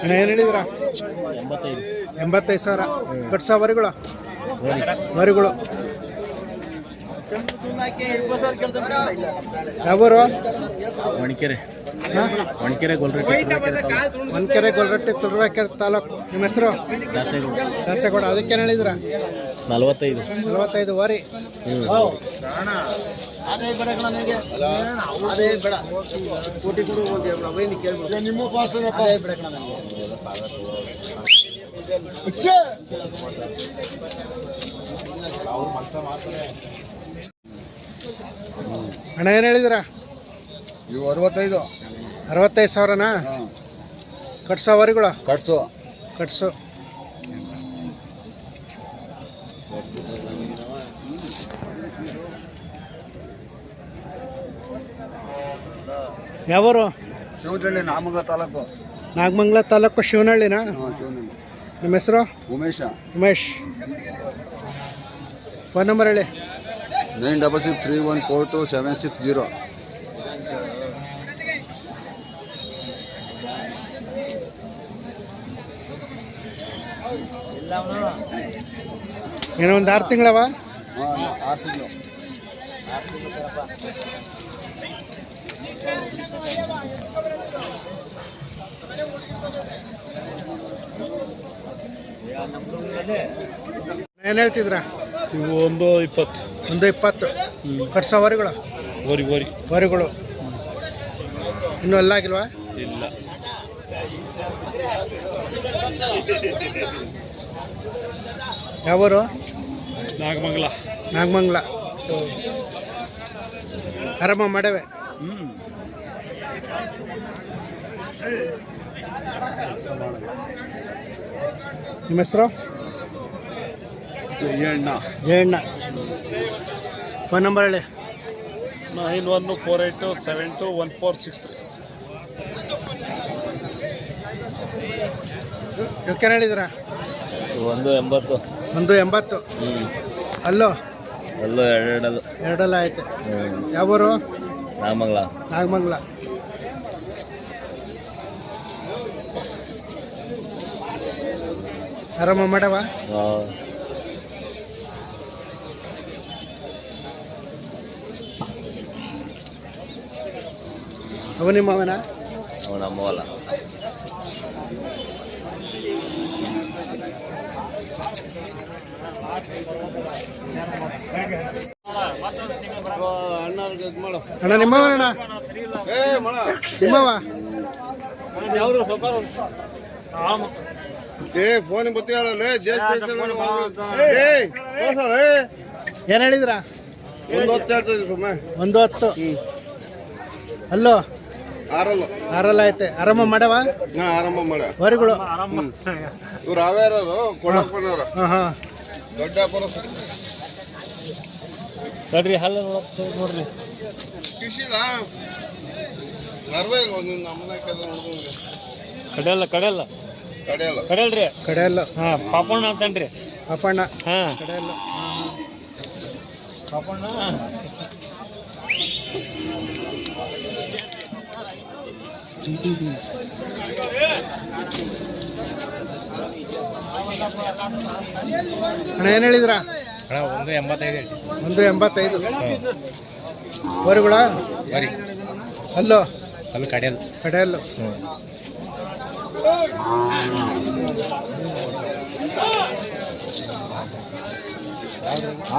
ಅಣ್ಣ ಏನು ಹೇಳಿದ್ರ? ಎಂಬತ್ತೈದು ಎಂಬತ್ತೈದು ಸಾವಿರ ಕಟ್ಸ ವರಿಗಳು. ವರಿಗಳು. ಯಾವರು? ಮಣಿಕೆರೆ ಹಾಂ? ಮಣಿಕೆರೆ ಗೊಲ್ರೆಡ್ಡಿ ಒಂದ್ಕೆರೆ ಗೊಲ್ರಟ್ಟಿ ತುರುವೇಕೆರೆ ತಾಲೂಕು. ನಿಮ್ಮ ಹೆಸರು? ದಾಸೇಗೌಡ. ದಾಸೇಗೌಡ. ಅದಕ್ಕೇನು ಹೇಳಿದ್ರ? ನಲವತ್ತೈದು. ನಲವತ್ತೈದು ವರಿ. ನಿಮ್ಮ ಅಣ್ಣ ಏನು ಹೇಳಿದ್ರ? ಇವು ಅರವತ್ತೈದು. ಅರವತ್ತೈದು ಸಾವಿರನಾ? ಹಾಂ. ಕಟ್ಸೋ ವರಿಗಳು ಕಟ್ಸು. ಕಟ್ಸು. ಯಾವೂರು? ಶಿವನಹಳ್ಳಿ ನಾಮಗ ತಾಲೂಕು. ನಾಗಮಂಗಲ ತಾಲೂಕು ಶಿವನಹಳ್ಳಿನ? ಹಾಂ ನಿಮ್ಮ ಹೆಸರು? ಉಮೇಶ. ಉಮೇಶ್. ಫೋನ್ ನಂಬರ್ ಹೇಳಿ. Nine double six three one four two seven six zero. ಏನೋ ಒಂದು ಆರು ತಿಂಗಳವ? ಆರು ತಿಂಗಳು. ಏನು ಹೇಳ್ತಿದ್ರ? ಇವು ಒಂದು ಇಪ್ಪತ್ತು. ಒಂದು ಇಪ್ಪತ್ತು. ಕಟ್ಸ ವರಿಗಳು? ವರಿ ವರಿ. ವರಿಗಳು. ಇನ್ನೂ ಅಲ್ಲಾಗಿಲ್ವಾ ಇಲ್ಲ. ಯಾವರು? ನಾಗಮಂಗಲ. ನಾಗಮಂಗಲ. ಆರಾಮ ಮಾಡವೆ ಹ್ಞೂ ನಿಮ್ಮ ಹೆಸರು? ಜಯಣ್ಣ. ಜಯಣ್ಣ. ಫೋನ್ ನಂಬರ್ ಹೇಳಿ. Nine one four eight seven two one four six three. ಇವಕ್ಕೇನು ಹೇಳಿದ್ರ? ಒಂದು ಎಂಬತ್ತು. ಒಂದು ಎಂಬತ್ತು? ಅಲ್ಲೋ? ಅಲ್ಲೋ ಎರಡಲ್ಲ ಎರಡಲ್ಲ ಆಯ್ತು. ಐತೆ ಯಾವೂರು? ನಾಗಮಂಗಲ. ನಾಗಮಂಗಲ. ಆರಾಮ ಮಾಡವ? ಅವ ನಿಮ್ಮ ಅವನ ಅವನ ಅಮ್ಮವಲ್ಲ ಅಣ್ಣ ನಿಮ್ಮವ ನಿಮ್ಮವ ಏ ಫೋನ್ ಏನ್ ಏನು ಹೇಳಿದ್ರ? ಒಂದು ಹೊತ್ತು ಹೇಳ್ತದೆ ಸುಮ್ಮನೆ ಒಂದು ಹತ್ತು. ಅಲ್ಲೋ? ಆರಲ್ಲ. ಆರಲ್ಲ ಐತೆ. ಆರಾಮ ಮಾಡವ? ನಾ ಆರಂಭ ಮಾಡ. ವರಿಗಳು ಇವ್ರು ಅವೇರರು ಕೊಡಕ್ ಬಂದವ್ರು ಹಾಂ ಹಾಂ. ದೊಡ್ಡ ವ್ಯಾಪಾರ ತಡ್ರಿ ಹಲ್ಲ ನೋಡ್ರಿ. ಟಿಶಿಲ ನರ್ವೇ ಕಡೆಯಲ್ಲ ಕಡೆಯಲ್ಲ ಕಡೆಯಲ್ಲ. ಕಡೆಯಲ್ರಿ? ಕಡೆಯಲ್ಲ. ಹಾ ಪಾಪಣ್ಣ ಅಂತನ್ರಿ. ಪಾಪಣ್ಣ. ಹಾ. ಕಡೆಯಲ್ಲ. ಪಾಪಣ್ಣ. ಅಣ್ಣ ಏನು ಹೇಳಿದ್ರ? ಅಣ್ಣ ಒಂದು ಎಂಬತ್ತೈದು ಒಂದು ಎಂಬತ್ತೈದು. ವರಿಗಳ ಬರಿ. ಅಲ್ಲೋ? ಅಲ್ಲಿ ಕಡೆಯಲ್ಲ. ಕಡೆಯಲ್ಲ.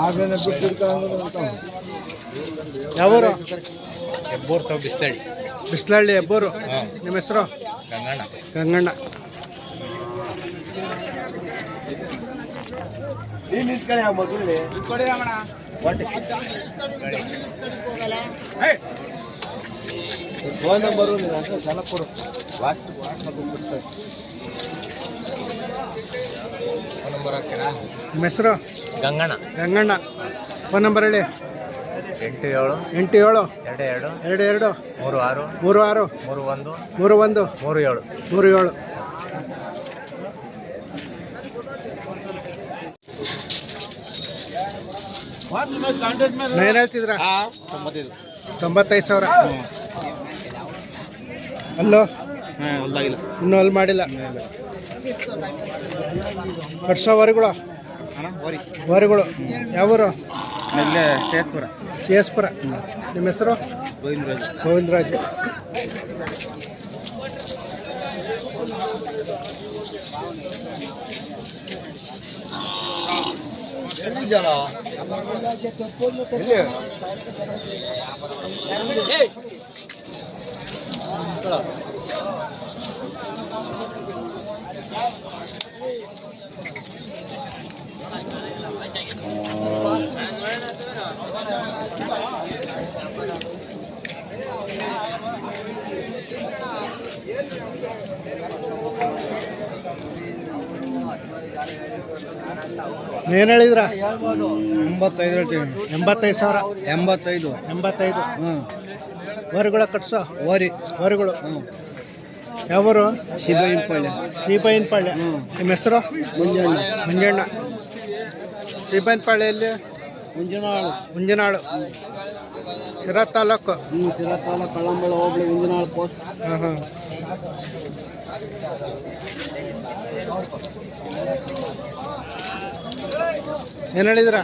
ಆಗೇನೆ ಯಾವೂರು? ಹೆಬ್ಬೂರ್ ತಾವು ಬಿಸ್ತಳಿ ಬಿಸ್ಲಹಳ್ಳಿ ಹೆಬ್ಬೂರು. ನಿಮ್ಮ ಹೆಸರು? ಗಂಗಣ್ಣ. ಗಂಗಣ್ಣ. ಫೋನ್ ನಂಬರು ಸಲ ಕೊಡು. ಲಾಸ್ಟ್ ನಂಬರ್ ಹಾಕ್ತೀರಾ ನಿಮ್ಮ ಹೆಸರು? ಗಂಗಣ್ಣ. ಗಂಗಣ್ಣ. ಫೋನ್ ನಂಬರ್ ಹೇಳಿ. ಎಂಟು ಏಳು. ಎಂಟು ಏಳು. ಎರಡು ಎರಡು. ಎರಡು ಎರಡು. ಮೂರು ಆರು. ಮೂರು ಆರು. ಮೂರು ಒಂದು. ಮೂರು ಒಂದು. ಮೂರು ಏಳು. ಮೂರು ಏಳು. ಏನು ಹೇಳ್ತಿದ್ರ? ತೊಂಬತ್ತೈದು ಸಾವಿರ. ಅಲ್ಲೋ. ಹೊಲ್ದಾಗಿಲ್ಲ. ಇನ್ನೂ ಅಲ್ಲಿ ಮಾಡಿಲ್ಲ. ಕಟ್ಸ ವರಿಗಳು? ವರಿಗಳು. ಯಾವೂರು? ಇಲ್ಲೇ ಶೇಸ್ಪುರ. ಸಿ ಎಸ್ ಪುರ ನಿಮ್ಮ ಹೆಸರು? ಗೋವಿಂದರಾಜ್. ಗೋವಿಂದರಾಜ್. ಏನು ಹೇಳಿದ್ರ? ಎಂಬತ್ತೈದು ಹೇಳ್ತೀವಿ ಎಂಬತ್ತೈದು ಸಾವಿರ? ಎಂಬತ್ತೈದು. ಎಂಬತ್ತೈದು? ಹ್ಞೂ ವರಿಗಳ ಕಟ್ಸೋ. ಹೊರಗಳು ವರಿಗಳು. ಯಾವೂರು? ಶಿಬೈನಪಳ್ಳಿ ಸೀಬೈನಪಾಳ್ಯ ನಿಮ್ಮ ಹೆಸರು? ಮುಂಜಾಣ ಮುಂಜಾಣ ಸೀಬೈನಪಾಳ್ಯಲ್ಲಿ ಮುಂಜನಾಳು ಮುಂಜನಾಳು ಶಿರಾ ತಾಲೂಕು. ಹ್ಞೂ ಶಿರಾ ತಾಲೂಕು ಕಳ್ಳಂಬಳ ಹೋಬಳಿ ಮುಂಜನಾಳು ಪೋಸ್ಟ್ ಹಾಂ ಹಾಂ. ಏನು ಹೇಳಿದ್ರ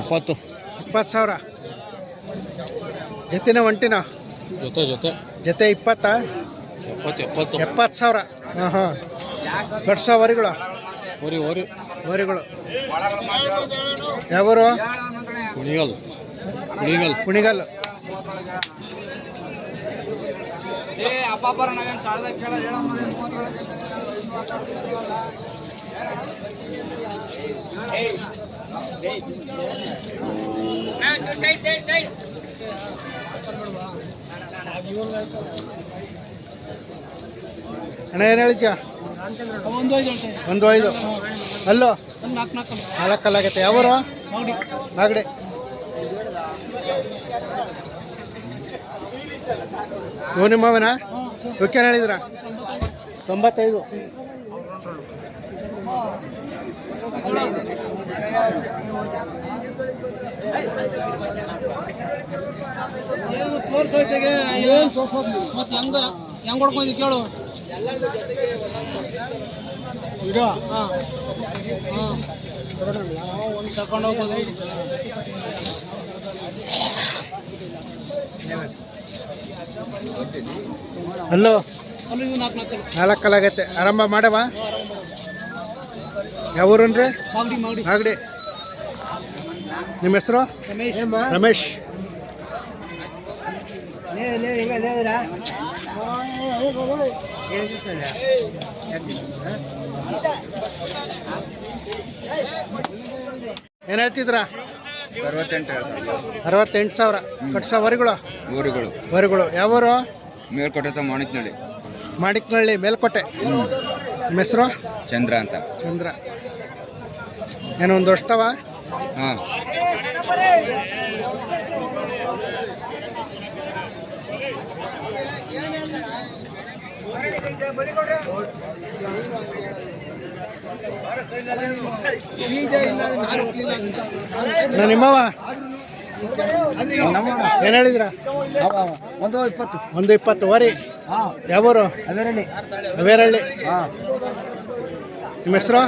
ಎಪ್ಪತ್ತು. ಇಪ್ಪತ್ತು ಸಾವಿರ. ಜೊತೆನ ಒಂಟಿನ? ಜೊತೆ ಜೊತೆ. ಜೊತೆ ಇಪ್ಪತ್ತ? ಎಪ್ಪತ್ತು ಸಾವಿರ. ಹಾಂ ಹಾಂ ಗಡ್ಸೋ ವರಿಗಳು. ಓರಿ ಓರಿ ವರಿಗಳು. ಯಾವರು? ಕುಣಿಗಲ್. ಕುಣಿಗಲ್. ಕುಣಿಗಲ್. ಅಣ್ಣ, ಏನು ಹೇಳಿಕ ಒಂದು ಐದು. ಅಲ್ಲೋ? ನಾಲ್ಕು ನಾಲ್ಕಲ್ಲಾಗೈತೆ ಯಾವರು ನೋಡಿ ನಿಮ್ಮ ನಿಮ್ಮವನ ಇವಕ್ಕೇನು ಹೇಳಿದ್ರ? ತೊಂಬತ್ತೈದು. ಏನು ತೋರ್ಸು ಐತೆಗೆ ಮತ್ತೆ ಹೆಂಗ ಕೇಳು. ಒಂದು ನಾಲ್ಕು ನಾಲ್ಕು ನಾಲ್ಕಲ್ಲಾಗೈತೆ ಆರಂಭ ಮಾಡವ? ಯಾವ ಊರನ್ರಿ ಮಾಗಡಿ ನಿಮ್ಮ ಹೆಸರು? ರಮೇಶ್. ರಮೇಶ್. ಏನು ಹೇಳ್ತಿದ್ರ? ಅರವತ್ತೆಂಟು ಅರವತ್ತೆಂಟು ಸಾವಿರ. ಕಟ್ಸ ವರಿಗಳು? ಊರುಗಳು. ವರಿಗಳು. ಯಾವೂರು? ಮೇಲ್ಕೋಟೆ ಮಾಣಿಕ್ನಳ್ಳಿ. ಮಾಣಿಕ್ನಳ್ಳಿ ಮೇಲ್ಕೋಟೆ. ಹೆಸರು? ಚಂದ್ರ ಅಂತ. ಚಂದ್ರ. ಏನೋ ಒಂದು ವರ್ಷದವ? ಹಾಂ. ನಿಮ್ಮವ ಏನು ಹೇಳಿದ್ರ? ಒಂದು ಇಪ್ಪತ್ತು. ಒಂದು ಇಪ್ಪತ್ತು. ವರಿ ಯಾವೂರು? ಅವೇರಳ್ಳಿ. ಅವೇರಳ್ಳಿ. ನಿಮ್ಮ ಹೆಸರು?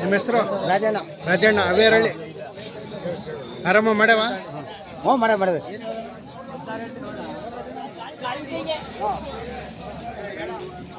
ನಿಮ್ಮ ಹೆಸರು? ರಾಜಣ್ಣ. ರಾಜಣ್ಣ ಅವೇರಳ್ಳಿ. ಆರಾಮ ಮಾಡ್ಯಾವ? ಹ್ಞೂ ಮಾಡ ಮಾಡಿದೆ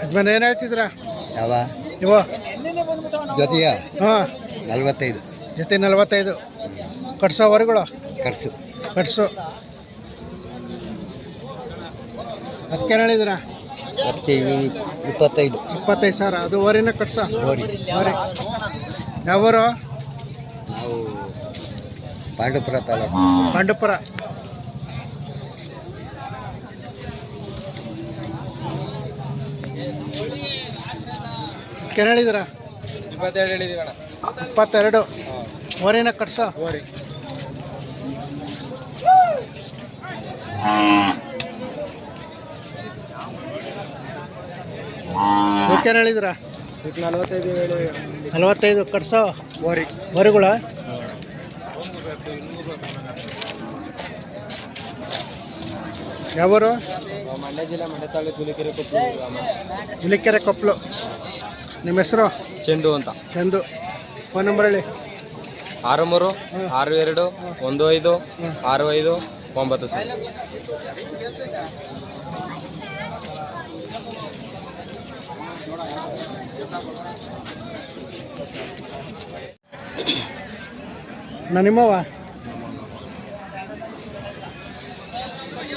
ಯಜಮಾನ ಏನು ಹೇಳ್ತಿದ್ರ ಯಾವ? ಇವ? ಜೊತೆಯ ಹಾಂ. ನಲ್ವತ್ತೈದು. ಜೊತೆ ನಲವತ್ತೈದು. ಕಟ್ಸೋ ಹೊರಗಳು? ಕಟ್ಸು. ಕಟ್ಸು. ಅದಕ್ಕೇನು ಹೇಳಿದ್ರ ಇಪ್ಪತ್ತೈದು. ಇಪ್ಪತ್ತೈದು ಸಾವಿರ. ಅದು ಓರಿನ ಕಟ್ಸ? ಓರಿ. ಓರಿ. ಯಾವರು? ನಾವು ಪಾಂಡುಪುರ ತಾಲೂಕು. ಪಾಂಡುಪುರ. ಹೇಳಿದ್ರ ಇಪ್ಪತ್ತೆರಡು ಹೇಳಿದೀವಿ ಅಣ್ಣ. ಇಪ್ಪತ್ತೆರಡು. ಓರಿನ ಕಟ್ಸ? ಓರಿ. ಏನು ಹೇಳಿದ್ರ? ನಲವತ್ತೈದು ಕಟ್ಸೋ? ಓರಿ ಓರಿಗಳ ಯಾವೂರು? ಮಂಡ್ಯ ಜಿಲ್ಲೆ ಮಂಡ್ಯ ತಾಲೂಕು ಹುಲಿಕೆರೆ ಹುಲಿಕೆರೆ ಕೊಪ್ಪಲು ನಿಮ್ಮ ಹೆಸರು? ಚಂದು ಅಂತ. ಚಂದು ಫೋನ್ ನಂಬರ್ ಹೇಳಿ. ಆರು ಮೂರು ಆರು ಎರಡು ಒಂದು ಐದು ಆರು ಐದು ಒಂಬತ್ತು ಸರ್. ನಾ ನಿಮ್ಮವ ಅಣ್ಣಯ್ಯ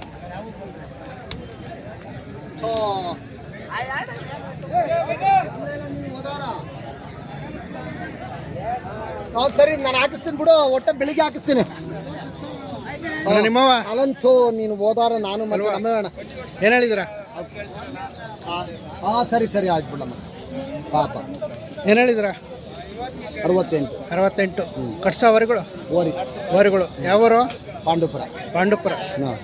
ಸರಿ ನಾನು ಹಾಕಿಸ್ತೀನಿ ಬಿಡು ಒಟ್ಟೆ ಬೆಳಿಗ್ಗೆ ಹಾಕಿಸ್ತೀನಿ. ನಿಮ್ಮವ ಅಲ್ಲಂತೂ ನೀನು ಹೋದಾರ ನಾನು ಮತ್ತೆ ನಮ್ಮಣ್ಣ ಏನು ಹೇಳಿದ್ರ ಹಾ ಸರಿ ಸರಿ ಆಯ್ತು ಬಿಡಮ್ಮ ಪಾಪ. ಏನು ಹೇಳಿದ್ರ ಅರವತ್ತೆಂಟು. ಅರವತ್ತೆಂಟು. ಕಟ್ಸ ವರಿಗಳು ಓರಿ ವರಿಗಳು ಯಾವರು ಪಾಂಡುಪುರ. ಪಾಂಡುಪುರ. ಹಾಂ.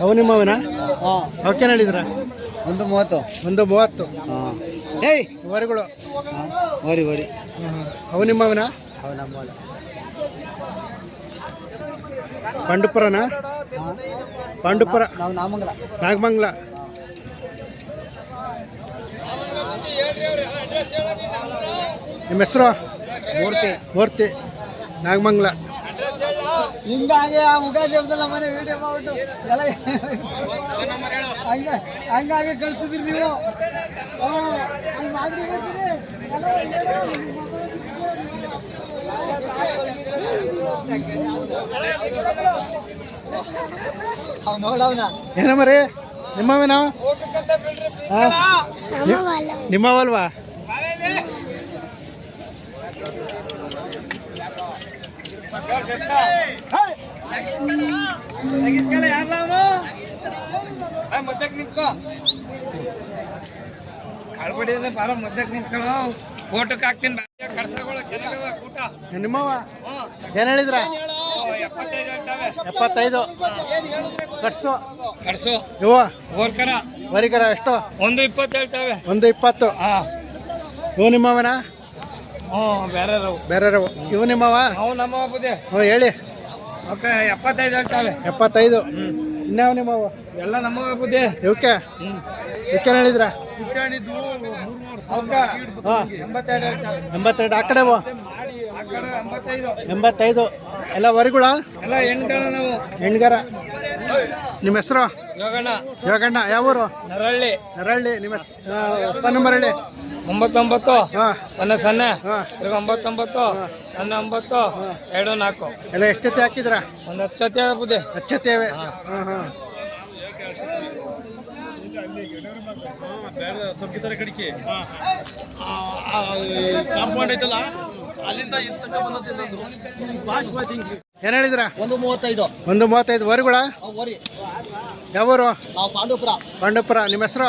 ಅವು ನಿಮ್ಮವನ ಹಾಂ. ಅವಕ್ಕೇನು ಹೇಳಿದ್ರ? ಒಂದು ಮೂವತ್ತು. ಒಂದು ಮೂವತ್ತು. ಹಾಂ. ಏಯ್ ವರಿಗಳು ವರಿ ವರಿ ಹ್ಮ್. ಅವು ನಿಮ್ಮವನ ಅವು ನಮ್ಮ ಪಾಂಡುಪುರನಾ? ಪಾಂಡುಪುರ. ನಾವು ನಾಮಂಗಲ. ನಾಗಮಂಗ್ಲ. ನಿಮ್ಮ ಹೆಸರು? ಮೂರ್ತಿ. ಮೂರ್ತಿ. ನಾಗಮಂಗ್ಲ. ಹಿಂಗಾಗಿ ಆ ಉಗಾದಿ ಹಬ್ಬದಲ್ಲ ಮನೆ ವಿಡಿಯೋ ಮಾಡ್ಬಿಟ್ಟು ಎಲ್ಲ ಹಂಗ ಹಂಗಾಗಿ ಕಳ್ಸಿದ್ರಿ ನೀವು. ನೋಡವನ. ಅವ್ ನೋಡವ್ನ ಏನ ಮರಿ ನಿಮ್ಮವೇನಾ? ನಿಮ್ಮವಲ್ವಾ? ಮದ್ದಕ್ಕೆ ನಿಂತ್ಕೋ ಕಳ್ಬಿಡಿ ಬಾರ ಮದ್ದಕ್ಕೆ ನಿಂತ್ಕೊಳ್ಳೋ ಫೋಟೋಕ್ಕೆ ಹಾಕ್ತೀನಿ ಕರ್ಸಗಳು ಚೆನ್ನಾಗವ ಊಟ ನಿಮ್ಮವ ಏನ್ ಹೇಳಿದ್ರ? ಎಪ್ಪತ್ತೈದು. ಕಟ್ಸು. ಇವು. ಗೋರ್ಕರ ವರಿಗರ ಎಷ್ಟು? ಒಂದು ಇಪ್ಪತ್ತು ಹೇಳ್ತಾವೆ. ಒಂದು ಇಪ್ಪತ್ತು. ಹಾ. ಇವು ನಿಮ್ಮವನ? ಹ್ಞೂ ಬೇರೆ ರವು ಬೇರೆ ಇವು ನಿಮ್ಮವ? ನಮ್ಮ ಬುದ್ಧಿ. ಹ್ಞೂ ಹೇಳಿ. ಓಕೆ ಎಪ್ಪತ್ತೈದು ಇನ್ಯಾವ ನಿಮ್ಮವ? ಎಲ್ಲ ನಮ್ಮ ಬುದ್ಧಿ. ಇವಕ್ಕೆ ಹ್ಞೂ. ಇವಕ್ಕೇನು ಹೇಳಿದ್ರ? ಎಂಬತ್ತೆರಡು ಆ ಕಡೆ ಎಂಬತ್ತೈದು. ಎಲ್ಲ ವರಿಗಳ ಎಲ್ಲ ನಾವು. ಹೆಣ್ಗರ. ನಿಮ್ಮ ಹೆಸರು? ಯೋಗಣ್ಣ. ಯೋಗಣ್ಣ. ಯಾವ ಊರು ನರಳ್ಳಿ. ನರಳ್ಳಿ. ನಿಮ್ಮ ಅಪ್ಪ ನಂಬರ್ ಹೇಳಿ ಒಂಬತ್ತೊಂಬತ್ತು? ಹಾಂ. ಸೊನ್ನೆ ಸೊನ್ನೆ? ಒಂಬತ್ತೊಂಬತ್ತು? ಸೊನ್ನೆ ಒಂಬತ್ತು? ಎರಡು ನಾಲ್ಕು? ಎಲ್ಲ ಎಷ್ಟು ಜೊತೆ ಹಾಕಿದ್ರ ಒಂದು ಹತ್ತು ಜೊತೆ ಬುದ್ಧಿ ಹಚ್ಚತ್ತೇವೆ. ಹಾಂ. ಹಾಂ ಸಂಗೀತರ ಕಡಿಕೆ ಕಾಂಪೌಂಡ್ ಐತಲ್ಲ ಅಲ್ಲಿಂದ ಬಂದದ್ದು ಏನು ಹೇಳಿದ್ರ ಒಂದು ಮೂವತ್ತೈದು. ಒಂದು ಮೂವತ್ತೈದು. ವರಿಗಳ ಅವ್ ಓರಿ ಯಾವ ಊರು ನಾವು ಪಾಂಡುಪುರ. ಪಾಂಡುಪುರ. ನಿಮ್ಮ ಹೆಸರು?